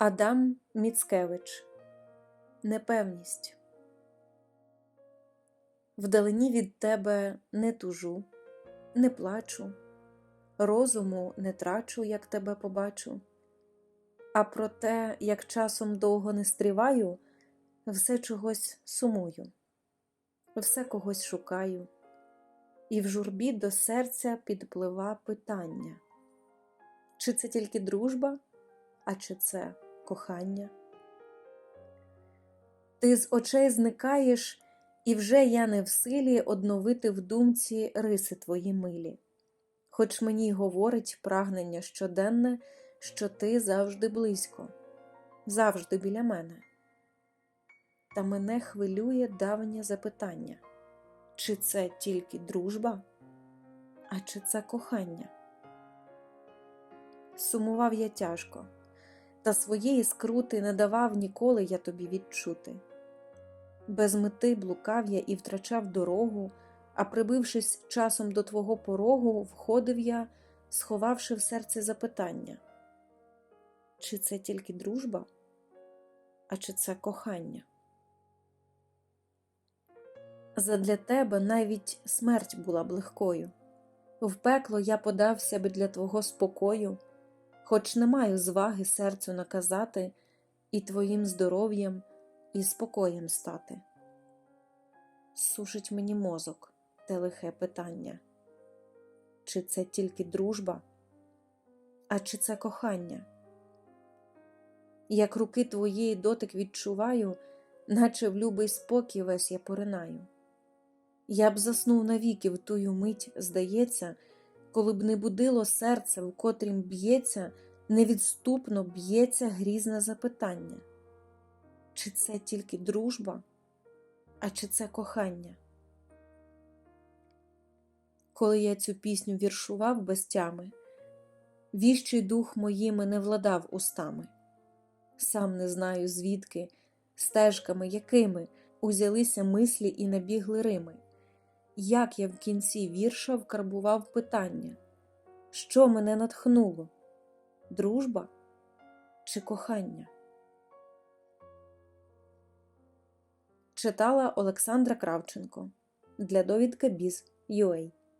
Адам Міцкевич. Непевність. Вдалині від тебе не тужу, не плачу, розуму не трачу, як тебе побачу. А про те, як часом довго не стріваю, все чогось сумую, все когось шукаю, і в журбі до серця підплива питання. Чи це тільки дружба, а чи це кохання? Ти з очей зникаєш, і вже я не в силі одновити в думці риси твої милі, хоч мені й говорить прагнення щоденне, що ти завжди близько, завжди біля мене. Та мене хвилює давнє запитання, чи це тільки дружба, а чи це кохання? Сумував я тяжко, та своєї скрути не давав ніколи я тобі відчути. Без мети блукав я і втрачав дорогу, а прибившись часом до твого порогу, входив я, сховавши в серці запитання чи це тільки дружба, а чи це кохання? Задля тебе навіть смерть була б легкою. В пекло я подався би для твого спокою, хоч не маю зваги серцю наказати і твоїм здоров'ям і спокоєм стати. Сушить мені мозок те лихе питання, чи це тільки дружба, а чи це кохання? Як руки твоєї дотик відчуваю, наче в любий спокій весь я поринаю. Я б заснув навіки в тую мить, здається, коли б не будило серце, в котрім б'ється, невідступно б'ється грізне запитання чи це тільки дружба, а чи це кохання? Коли я цю пісню віршував без тями, віщий дух моїми не владав устами. Сам не знаю, звідки, стежками, якими узялися мислі і набігли Рими. Як я в кінці вірша вкарбував питання, що мене натхнуло? Дружба чи кохання? Читала Олександра Кравченко для довідки Біз.UA